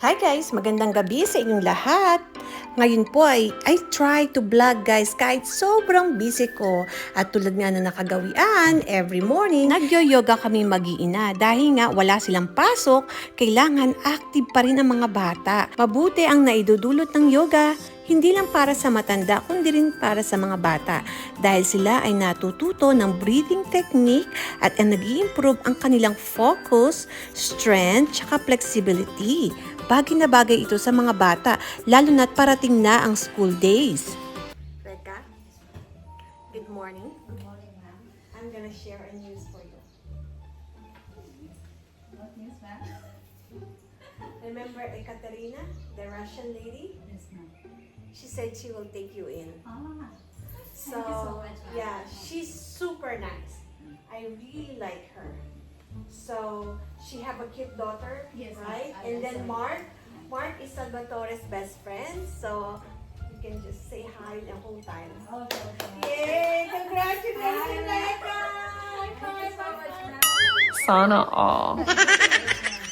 Hi guys! Magandang gabi sa inyong lahat! Ngayon po ay I try to vlog guys kahit sobrang busy ko. At tulad nga na nakagawian, every morning, nagyo-yoga kami mag-iina. Dahil nga wala silang pasok, kailangan active pa rin ang mga bata. Mabuti ang naidudulot ng yoga, hindi lang para sa matanda kundi rin para sa mga bata dahil sila ay natututo ng breathing technique at ang nag improve ang kanilang focus, strength, tsaka flexibility. Bagay na bagay ito sa mga bata, lalo na't parating na ang school days. Reka, good morning. Good morning, ma'am. I'm gonna share a news for you. What news, ma'am? Remember Ekaterina, the Russian lady? Yes, ma'am. She said she will take you in. Ah, So, Thank you so much, ma'am. yeah, she's super nice. I really like her. So, she have a cute daughter, Yes, right? I And then say. Mark, Mark is Salvatore's best friend. So, you can just say hi the whole time. okay, okay. Yay! Congratulations, Hi, Eka! Thank you so much, ma'am. Sana all.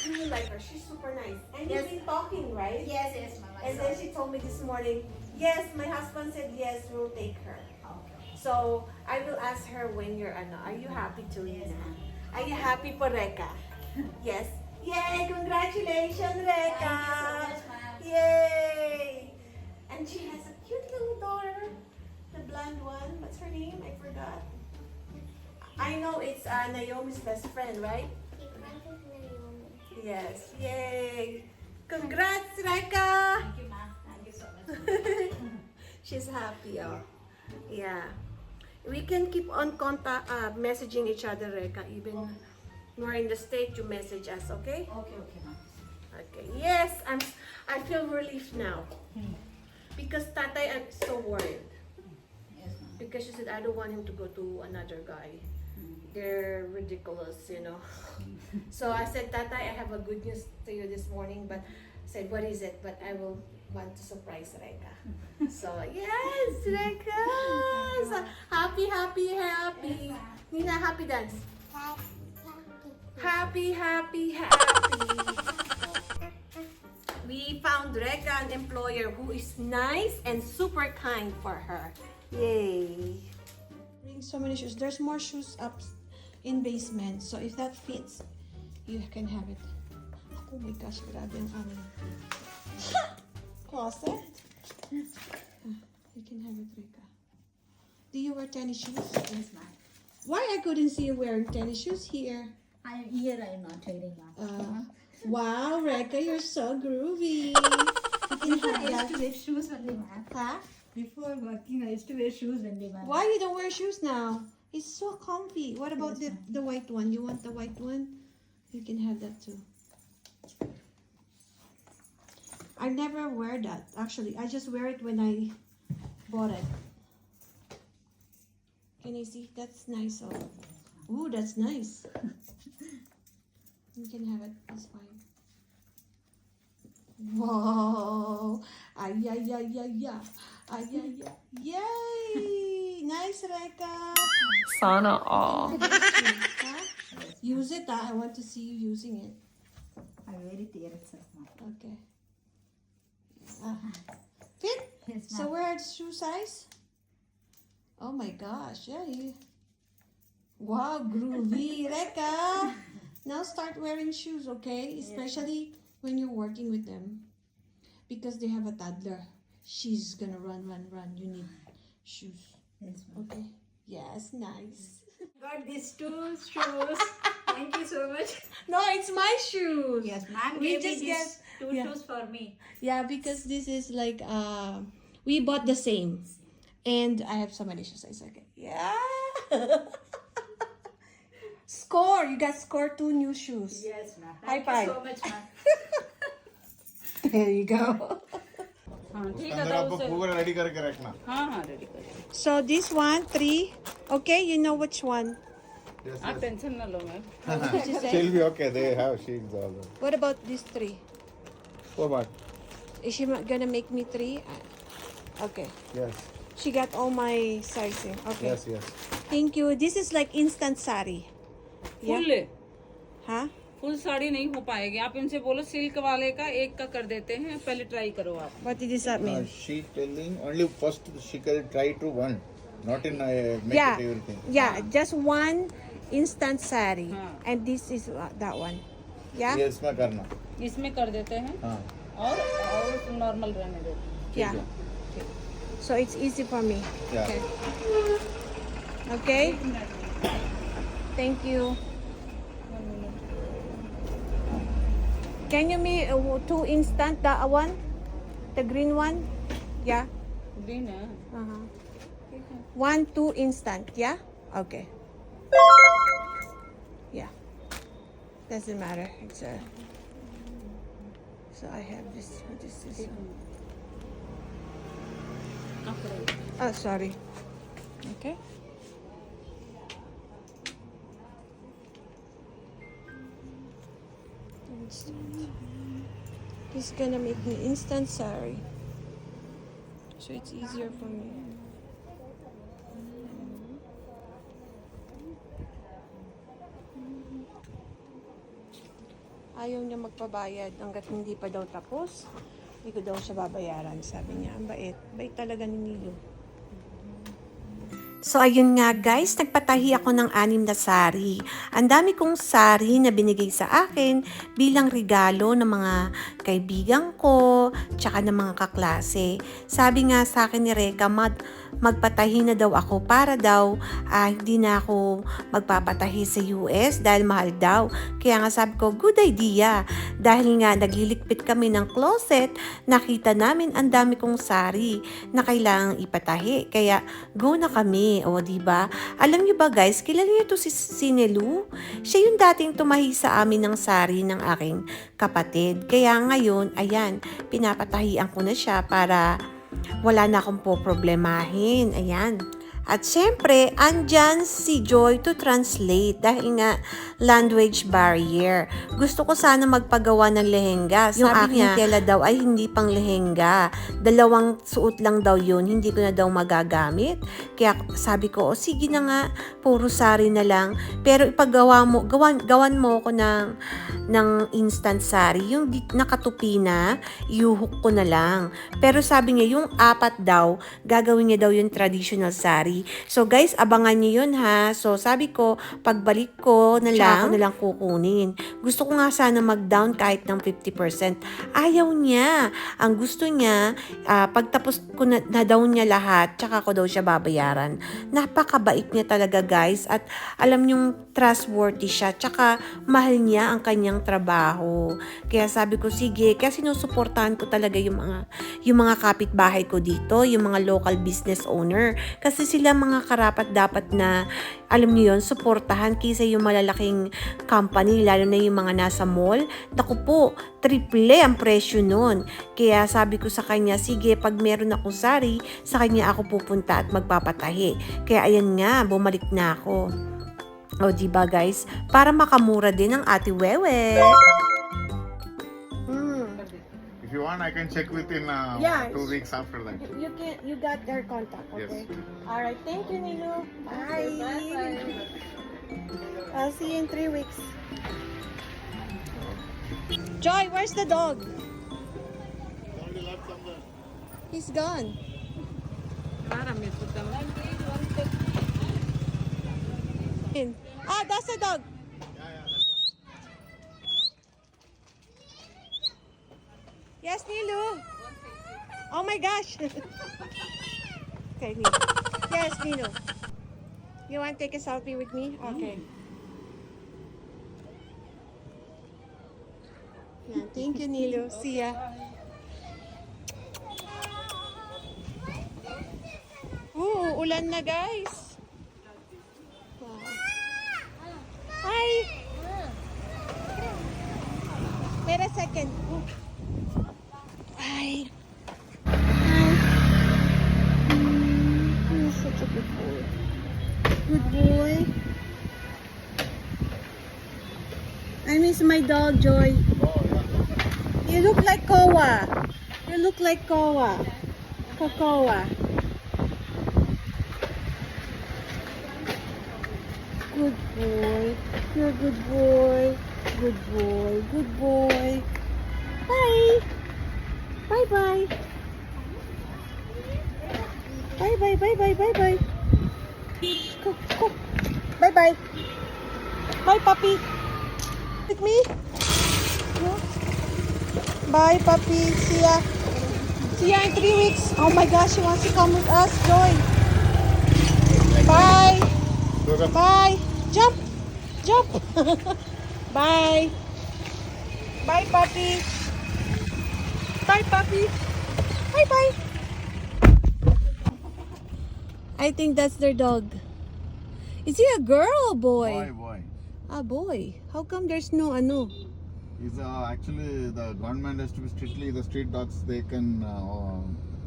You like her. She's super nice. And Yes. you've been talking, right? Yes, yes, ma'am. I And then it. she told me this morning, yes, my husband said yes, we'll take her. Okay. So, I will ask her when you're, ano, are you happy to Yes, ma'am. Are you happy for Reka? yes. Yay! Congratulations, you so. Yay! And she has a cute little daughter, the blonde one. What's her name? I forgot. I know it's uh, Naomi's best friend, right? Yes. Yay! Congrats, Reka! Thank you, ma'am. Thank you so much. She's happy, oh. Yeah. We can keep on contact, uh, messaging each other, Reka. Even we're in the state, you message us, okay? Okay, okay, ma'am. Okay. Yes, I'm. I feel relief now Hmm. because Tatay, I'm so worried Yes, ma'am. because she said I don't want him to go to another guy. Hmm. They're ridiculous, you know. so I said, Tatay, I have a good news to you this morning, but I said, what is it? But I will want to surprise Reka. so yes, Reka! So, happy, happy, happy. Nina, happy dance. Happy, happy, happy. We found Reka an employer who is nice and super kind for her. Yay! Bring so many shoes. There's more shoes up in basement. So if that fits, you can have it. Oh my gosh, grabe ang aming closet. You can have it, Reka. Do you wear tennis shoes? Yes, ma'am. Why I couldn't see you wearing tennis shoes here? I here I am not wearing, ma'am. Uh, wow, Reka, you're so groovy. You can Before I have used to wear shoes only, ma'am. Huh? Before working, I used to wear shoes only, ma'am. Why you don't wear shoes now? It's so comfy. What about Yes, the, the white one? You want the white one? You can have that too. I never wear that. Actually, I just wear it when I bought it. Can you see? That's nice. Oh, ooh, that's nice. You can have it. It's fine. Whoa! Ay, ay, ay, ay, ay. Ay, ay, ay. Yay! Nice, Reka. Sana all. Use it. I want to see you using it. I wear it here itself, Okay. Ah. Fit? Yes, So we're at shoe size? Oh my gosh, yeah. You... Wow, groovy, Reka. Now start wearing shoes, okay? Especially when you're working with them. Because they have a toddler. She's gonna run, run, run. You need shoes. Yes. Okay. Yes, nice. Got these two shoes. Thank you so much. No, it's my shoes. Yes, ma'am. We just get- Two yeah. shoes for me. Yeah, because this is like uh, we bought the same, and I have some additional size. Okay. yeah. score! You got score two new shoes. Yes, ma'am. Thank High you five. so much, ma'am. there you go. So this one three, okay? You know which one? Yes, yes. What about these three? What about Is she gonna make me three? Uh, Okay. yes She got all my sizing. Okay. yes yes Thank you. This is like instant sari. Yeah. Full Huh? Full sari नहीं हो पाएगी आप इनसे बोलो सिल्क वाले का एक का कर देते हैं पहले ट्राई करो आप What does that mean? Uh, she telling only first she can try to one, not in uh, make yeah, it everything. yeah, just one instant sari, हाँ. and this is uh, that one. Yeah, ये इसमें करना इसमें कर देते हैं हाँ और और नॉर्मल रहने देते हैं। yeah. So it's easy for me. Yeah. Okay. Okay. Thank you. Can you make uh, two instant that one, the green one? Yeah. Green है Uh-huh. One, two instant, yeah? Okay. Yeah. Doesn't matter. It's a. So I have this. This is. Oh, sorry. Okay. Instant. He's gonna make me instant sorry. So it's easier for me. Ayaw niya magpabayad hanggat hindi pa daw tapos. Hindi ko daw siya babayaran. Sabi niya, ang bait. Bait talaga ni Nilo. So ayun nga guys, nagpatahi ako ng anim na sari. Ang dami kong sari na binigay sa akin bilang regalo ng mga kaibigan ko, tsaka ng mga kaklase. Sabi nga sa akin ni Reka, mag, magpatahi na daw ako para daw ah, hindi na ako magpapatahi sa US dahil mahal daw. Kaya nga sabi ko, good idea. Dahil nga naglilikpit kami ng closet, nakita namin ang dami kong sari na kailangang ipatahi. Kaya go na kami. O, ba? Alam niyo ba guys, kilala niyo to si Sinelu? Siya yung dating tumahi sa amin ng sari ng aking kapatid. Kaya ngayon, ayan, pinapatahian ko na siya para wala na akong po problemahin. Ayan. At syempre, andyan si Joy to translate dahil nga language barrier. Gusto ko sana magpagawa ng lehenga. Yung Sabi aking niya, tela daw ay hindi pang lehenga. Dalawang suot lang daw yun, hindi ko na daw magagamit. Kaya sabi ko, o sige na nga, puro sari na lang. Pero ipagawa mo, gawan, gawan mo ko ng, ng instant sari. Yung nakatupi na, iuhok ko na lang. Pero sabi niya, yung apat daw, gagawin niya daw yung traditional sari. So guys, abangan niyo yun ha. So sabi ko, pagbalik ko na lang, ako na lang kukunin. Gusto ko nga sana mag-down kahit ng 50%. Ayaw niya. Ang gusto niya, ah, pagtapos ko na, na down niya lahat, tsaka ko daw siya babayaran. Napakabait niya talaga guys. At alam niyong trustworthy siya. Tsaka mahal niya ang kanyang trabaho. Kaya sabi ko, sige, kaya sinusuportahan ko talaga yung mga, yung mga kapitbahay ko dito, yung mga local business owner. Kasi sila mga karapat dapat na, alam niyo yun, suportahan kaysa yung malalaking company, lalo na yung mga nasa mall. Naku po, triple ang presyo nun. Kaya sabi ko sa kanya, sige, pag meron akong sari, sa kanya ako pupunta at magpapatahi. Kaya ayan nga, bumalik na ako. O, di ba guys? Para makamura din ang ate Wewe. Mm. If you want, I can check within uh, Yeah. two weeks after that. You can you got their contact, okay? All right, thank you, Nilu. Bye. I'll see you in three weeks. Joy, where's the dog? He's gone. In. Ah, that's the dog. Yes, Nilu. Oh my gosh. okay, Nilu. Yes, Nilu. You want to take a selfie with me? Okay. Yeah, thank you, Nilu. See ya. Ooh, ulan na guys. Wow. Hi. Wait a second. Hi. Hi. You're such a good boy. Good boy. I miss my dog, Joy. You look like Koa. You look like Koa. Kokoa. Good boy. You're a good boy. Good boy, good boy. Bye. Bye bye. Bye bye bye bye bye bye. Go, go. Bye bye. Bye puppy. With me? Bye puppy. See ya. See ya in three weeks. Oh my gosh, she wants to come with us. Joy. Bye. Bye. Jump. Jump. Bye. Bye, puppy. Bye, puppy. Bye, bye. I think that's their dog. Is he a girl or boy? Boy, boy. A boy. How come there's no ano? Is uh, actually the government has to be strictly the street dogs. They can uh,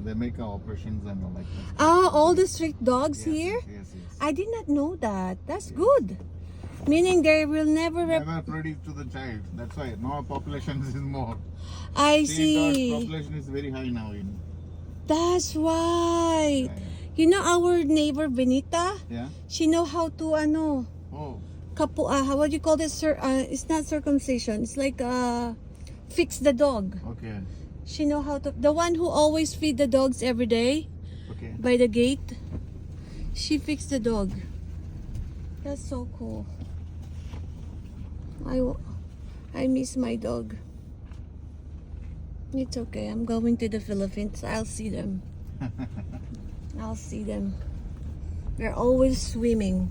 they make uh, operations and all like that. Ah, all the street dogs Yes, here? Yes, yes. I did not know that. That's good. Meaning they will never. Never produce to the child. That's why now population is more. I Street dogs see. population is very high now. In That's right. yeah, You know our neighbor Benita? yeah. She know how to ano, Oh, kapu, uh, how what do you call this? Sir, uh, it's not circumcision. It's like uh, fix the dog. okay, She know how to. The one who always feed the dogs every day okay. by the gate. She fixed the dog. That's so cool. i i miss my dog. It's okay. I'm going to the Philippines. I'll see them. I'll see them. They're always swimming.